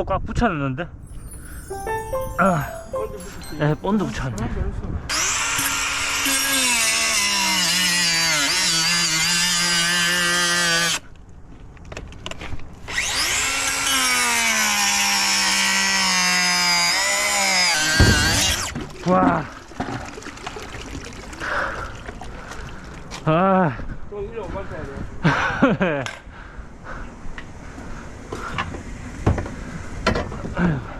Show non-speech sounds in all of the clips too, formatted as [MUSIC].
볼로 꽉 붙여놨는데 아, 네, 본드 붙여놨네 와. 아. 좀 일로 맞춰야 돼. [LAUGHS] Oh.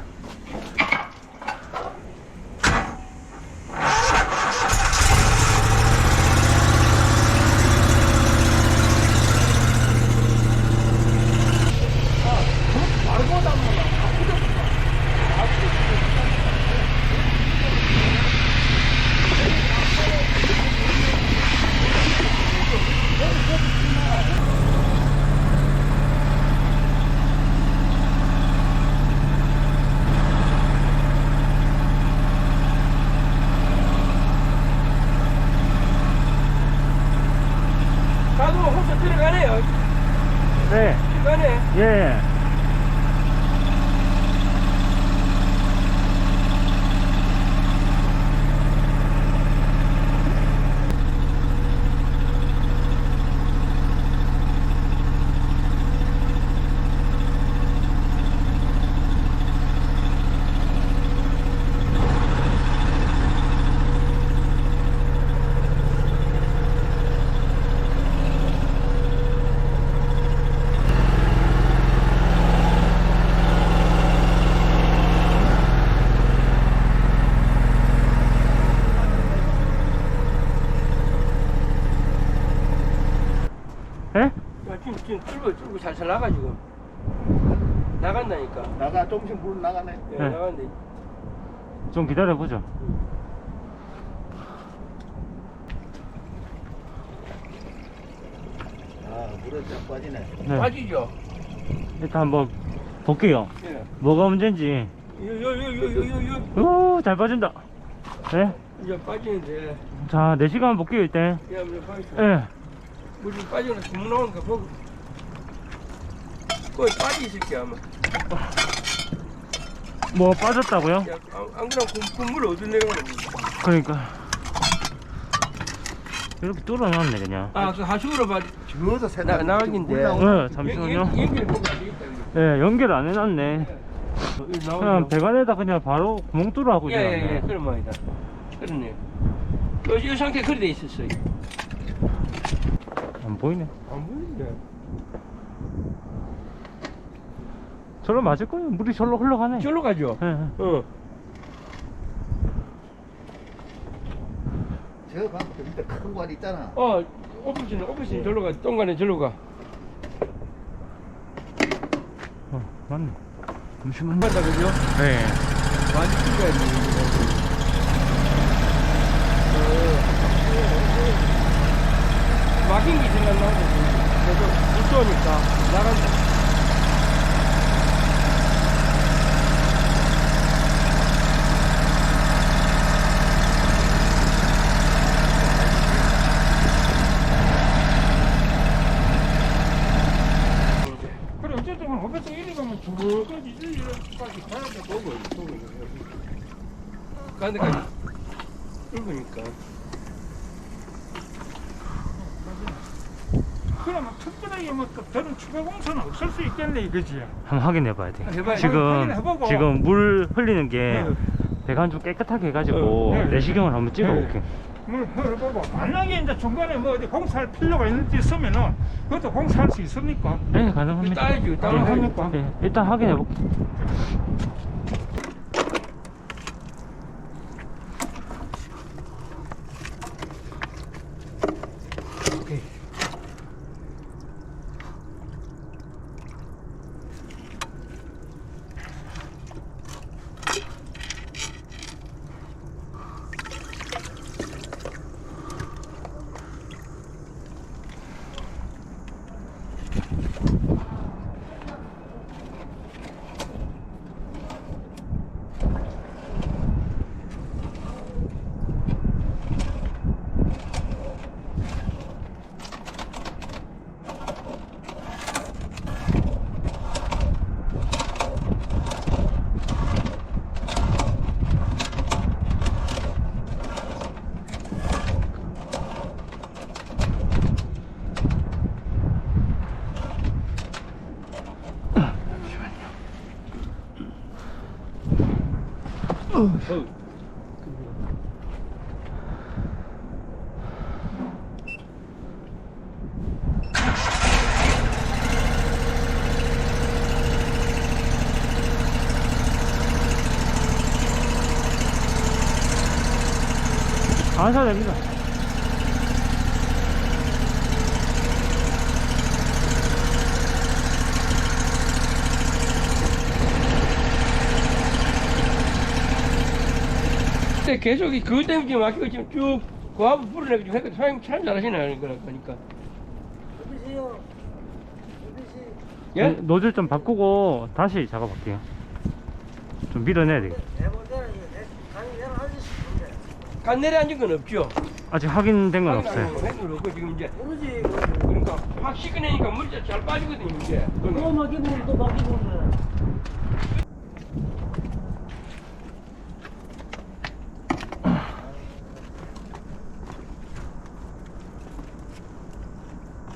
뚫고 살살 나가지고 나간다니까. 나가 조금씩 물 나가네. 예, 네. 나간대. 좀 기다려보죠. 아 물에 쫙 빠지네. 네. 빠지죠. 일단 한번 볼게요. 예. 뭐가 문제인지. 요요요요요요. 오, 잘 빠진다. 네. 이제 빠지는데. 자, 4시간 볼게요, 일단. 야, 이제 빠지. 예. 물이 빠지는 구멍 나오는 거 보고. 거기 빠지 있을게 아마. 뭐 빠졌다고요? 야, 안, 안 그러면 그- 국물 어디 내려가는 거야? 그러니까. 이렇게 뚫어놨네, 그냥. 아, 그 하수구로 봐. 저어서 새 나- 나가긴데. 네, 잠시만요. 연기를 보면 안 되겠다. 이거. 예, 연결 안 해놨네. 여기 그냥 나오죠. 배관에다 그냥 바로 구멍 뚫어 하고 예, 예, 예, 있네. 그런 말이다. 그렇네. 요, 이 상태 그리 돼 있었어요. 안 보이네. 안 보이는데. 저로 맞을 거예요. 물이 절로 흘러가네. 저로 가죠. 예, 예. 어. 저 방금 저 밑에 큰관 있잖아. 어, 오피스는 오피스는 저로 가. 똥간에 저로 가. 어, 맞네. 잠시만요. 간다 그죠? 네. 많이 찍어야 돼. 막힌 게 생각나고 그래도 무서우니까 나간다. 그래 어쨌든 500도 1위 가면 저거까지 1위까지 가야 돼 보고 보고 가는 데까지 뚫으니까. 그러면 특별하게 뭐또 다른 추가 공사는 없을 수 있겠네 이거지 한번 확인해 봐야 돼. 해봐요. 지금 확인해보고. 지금 물 흘리는 게 네. 배관 좀 깨끗하게 해가지고 어, 네. 내시경을 한번 찍어볼게. 물 흘러보고 만약에 이제 중간에 뭐 어디 공사할 필요가 있는지 있으면은 그것도 공사할 수 있습니까? 네, 가능합니다. 따야지, 따로 네, 합니까? 네, 일단 확인해 볼게. 안 사도 됩니다. 근데 계속 이 그것 때문에 지금 막히고 지금 쭉 고압을 불어내고 지금 하니까 사장님 참 잘하시네 그러니까 여보세요. 여보세요. 예? 네, 노즐 좀 바꾸고 다시 작업할게요. 좀 밀어내야 되겠다. 내볼 때는 이거 내 강의 내가 하기 싶은데 간 내려 앉은 건 없죠? 아직 확인된 건 없어요. 건 없고 지금 이제 모르지. 그러니까 확 씻어내니까 물이 잘 빠지거든요 이제 또 막히면 또 막히면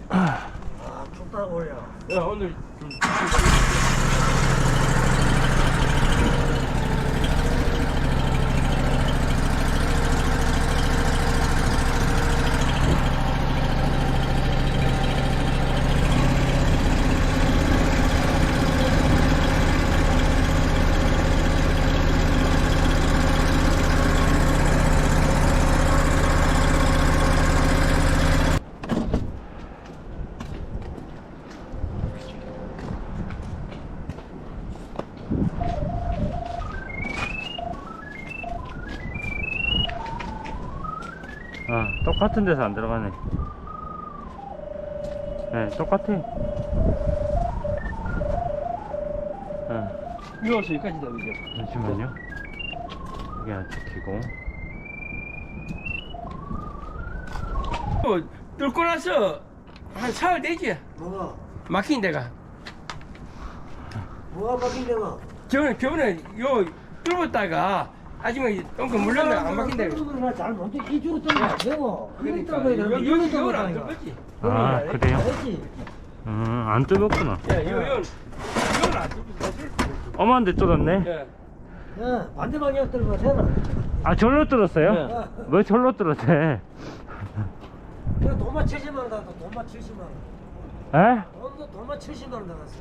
아 춥다고요. 야, 오늘 좀 아, 똑같은 데서 안 들어가네. 네, 똑같아. 아, 미워서 여기까지 다 그죠? 잠시만요. 이게 안 찍히고. 어, 뚫고 나서 한 사흘 되지 뭐가 막힌 데가 뭐가 막힌 데가? 저번에 저번에 요 뚫었다가 아줌마 똥그 물렸는데 안 막힌 데가 잘 못해 이쪽으로 뚫으면 안 되고. 그러니까 요- 되는데 요건 이쪽으로 안 뚫었지 아, 그래요? 음, 안 뚫었구나. 야, 요, 요, 요건 안 뚫었어 엄한데 뚫었네? 예. 야 반대 방향 뚫으면 되나? 아, 절로 뚫었어요? 네. 왜 절로 뚫었대? 이거 돈만 70만 원 나갔어. 돈만 70만 원. 에? 돈도 돈만 70만 원 나갔어.